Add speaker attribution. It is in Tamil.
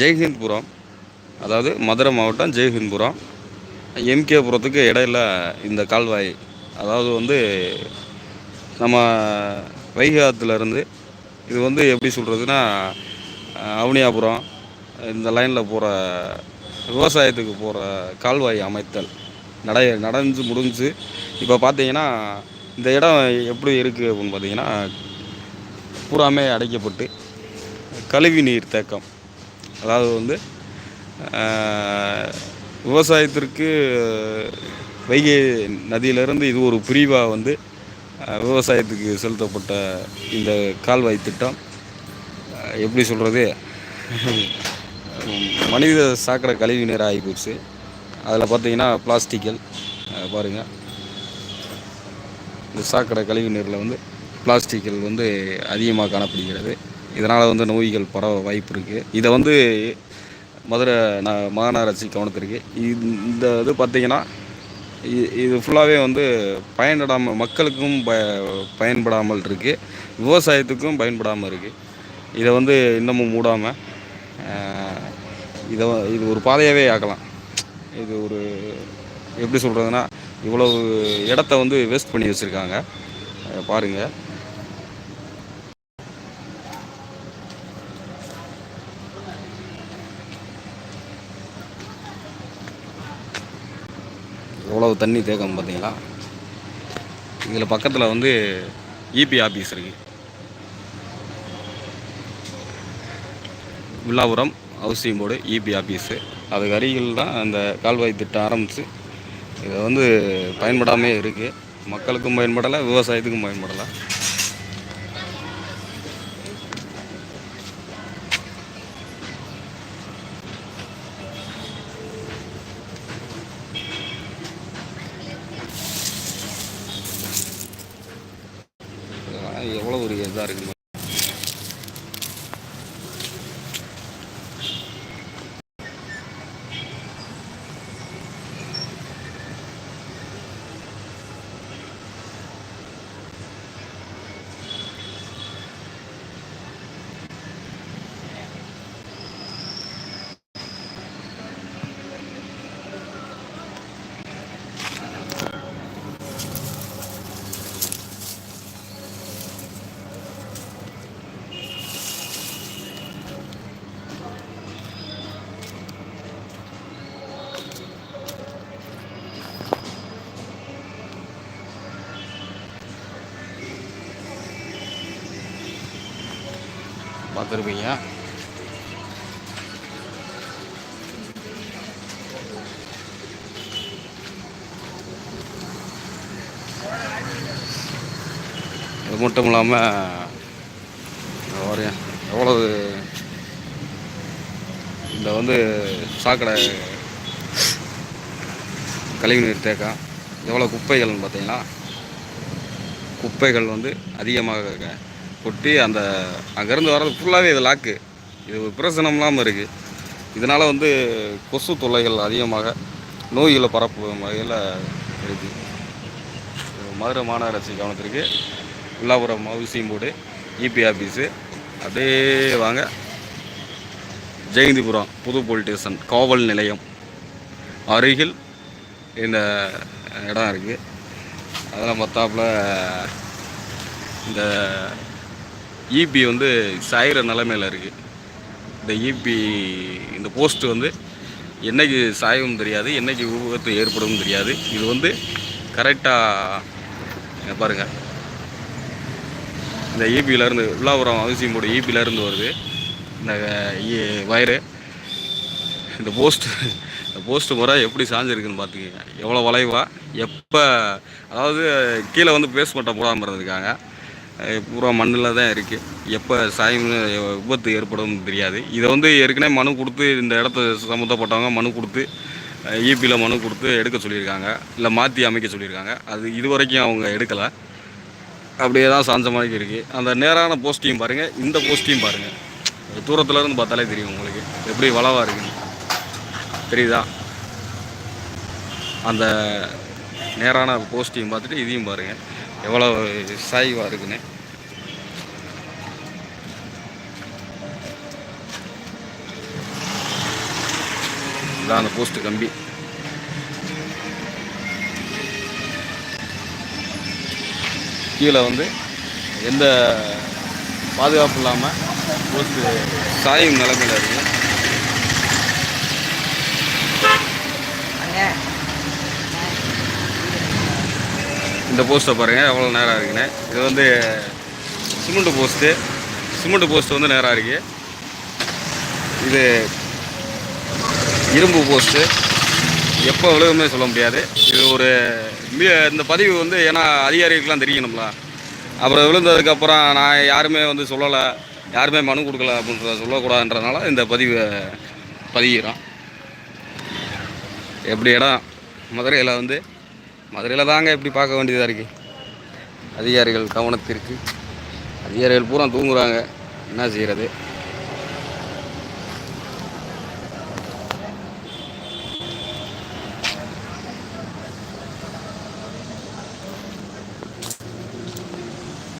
Speaker 1: ஜெய்ஹிந்த்புரம் அதாவது மதுரை மாவட்டம் ஜெய்ஹிந்த்புரம். எம்கேபுரத்துக்கு இடையில இந்த கால்வாய் அதாவது வந்து நம்ம வைகை இது வந்து எப்படி சொல்கிறதுன்னா அவனியாபுரம் இந்த லைனில் போகிற விவசாயத்துக்கு போகிற கால்வாய் அமைத்தல் நடை நடந்து முடிஞ்சு இப்போ பார்த்தீங்கன்னா இந்த இடம் எப்படி இருக்குது அப்படின்னு பார்த்தீங்கன்னா பூராமே அடைக்கப்பட்டு கழிவு நீர் தேக்கம். அதாவது வந்து விவசாயத்திற்கு வைகை நதியிலிருந்து இது ஒரு பிரிவாக வந்து விவசாயத்துக்கு செலுத்தப்பட்ட இந்த கால்வாய் திட்டம். எப்படி சொல்கிறது மனித சாக்கடை கழிவு நீர் ஆகி போச்சு. அதில் பார்த்தீங்கன்னா பிளாஸ்டிக்கல் பாருங்கள் இந்த சாக்கடை கழிவு நீரில் வந்து பிளாஸ்டிக்கல் வந்து அதிகமாக காணப்படுகிறது. இதனால் வந்து நோய்கள் பரவ வாய்ப்பு இருக்குது. இதை வந்து மதுரை ந மாநகராட்சி கவனத்திற்கு இந்த இது பார்த்திங்கன்னா இது ஃபுல்லாகவே வந்து பயன்படாமல் மக்களுக்கும் ப பயன்படாமல் இருக்குது விவசாயத்துக்கும் பயன்படாமல் இருக்குது இதை வந்து இன்னமும் மூடாமல் இதை இது ஒரு பாதையாகவே ஆக்கலாம். இது ஒரு எப்படி சொல்கிறதுனா இவ்வளவு இடத்த வந்து வேஸ்ட் பண்ணி வச்சுருக்காங்க. பாருங்கள் எவ்வளவு தண்ணி தேக்கம் பார்த்தீங்களா? இதில் பக்கத்தில் வந்து இபி ஆஃபீஸ் இருக்குது Villapuram housing board EB office அதுக்கு அருகில் தான் அந்த கால்வாய் திட்டம் ஆரம்பித்து இதை வந்து பயன்படாமே இருக்குது மக்களுக்கும் பயன்படலை விவசாயத்துக்கும் பயன்படலை. எவ்வளோ ஒரு இதாக இருக்குது பார்த்துருப்பீங்க. அது மட்டும் இல்லாமல் வரைய எவ்வளவு இந்த வந்து சாக்கடை கழிவுநீர் தேக்கம் எவ்வளோ குப்பைகள்னு பார்த்தீங்கன்னா குப்பைகள் வந்து அதிகமாக கொட்டி அந்த அங்கேருந்து வர்றது ஃபுல்லாகவே இது லாக்கு இது பிரசனம் இல்லாமல் இருக்குது இதனால் வந்து கொசு தொல்லைகள் அதிகமாக நோய்களை பரப்பும் வகையில் இருக்குது மதுரை மாநகராட்சி கவனத்திற்கு Villapuram housing board EB office அப்படியே வாங்க. ஜெயந்திபுரம் புது போலீஸ் ஸ்டேஷன் காவல் நிலையம். அருகில் இந்த இடம் இருக்குது அதெல்லாம் பார்த்தாப்புல இந்த இபி வந்து சாயிற நிலைமையில் இருக்குது இந்த இபி இந்த போஸ்ட்டு வந்து என்றைக்கு சாயவும் தெரியாது என்றைக்கு விபத்து ஏற்படும் தெரியாது. இது வந்து கரெக்டாக பாருங்கள் இந்த இபியிலேருந்து e விழாபுரம் அவசியம் போட இபியிலேருந்து வருது. இந்த வயரு இந்த போஸ்ட்டு இந்த போஸ்ட்டு முறை எப்படி சாஞ்சிருக்குன்னு பார்த்துக்கோங்க எவ்வளோ வளைவாக எப்போ அதாவது கீழே வந்து பேஸ்மெண்ட்டை போடாமல் இருந்திருக்காங்க. பூரா மண்ணில் தான் இருக்குது எப்போ சாயம் விபத்து ஏற்படும் தெரியாது. இதை வந்து ஏற்கனவே மனு கொடுத்து இந்த இடத்த சம்மந்தப்பட்டவங்க மனு கொடுத்து இபியில் மனு கொடுத்து எடுக்க சொல்லியிருக்காங்க. இல்லை மாற்றி அமைக்க சொல்லியிருக்காங்க. அது இது வரைக்கும் அவங்க எடுக்கலை. அப்படியே தான் சாஞ்ச மாதிரி இருக்குது அந்த நேரான போஸ்ட்டையும் பாருங்கள் இந்த போஸ்ட்டையும் பாருங்கள் தூரத்தில் இருந்து பார்த்தாலே தெரியும் உங்களுக்கு. எப்படி வளவாக இருக்குன்னு. தெரியுதா? அந்த நேரான போஸ்ட்டையும் பார்த்துட்டு இதையும் பாருங்கள் எவ்வளோ சாய்வாக இருக்குன்னு. இதான் அந்த போஸ்ட்டு கம்பி. கீழே வந்து எந்த பாதுகாப்பு இல்லாமல் போஸ்ட்டு சாயும் நிலைமையில் இருக்குது இந்த போஸ்ட்டை பாருங்கள் எவ்வளோ நேரம் இருக்குன்னு. இது வந்து சிமெண்ட்டு போஸ்ட்டு சிமெண்ட் போஸ்ட்டு வந்து நேராக இருக்குது இது இரும்பு போஸ்ட்டு எப்போ விழுகுமே சொல்ல முடியாது. இது ஒரு இந்த பதிவு வந்து ஏன்னா அதிகாரிகளுக்கெலாம் தெரியணும்ல. அப்புறம் விழுந்ததுக்கப்புறம் நான் யாருமே வந்து சொல்லலை யாருமே மனு கொடுக்கல அப்படின்றத சொல்லக்கூடாதுன்றதுனால இந்த பதிவை பதிகிறோம். எப்படி இடம் மதுரையில் வந்து மதுரையில் தாங்க எப்படி பார்க்க வேண்டியதாக இருக்குது அதிகாரிகள் கவனத்திற்கு அதிகாரிகள் பூரா தூங்குறாங்க. என்ன செய்கிறது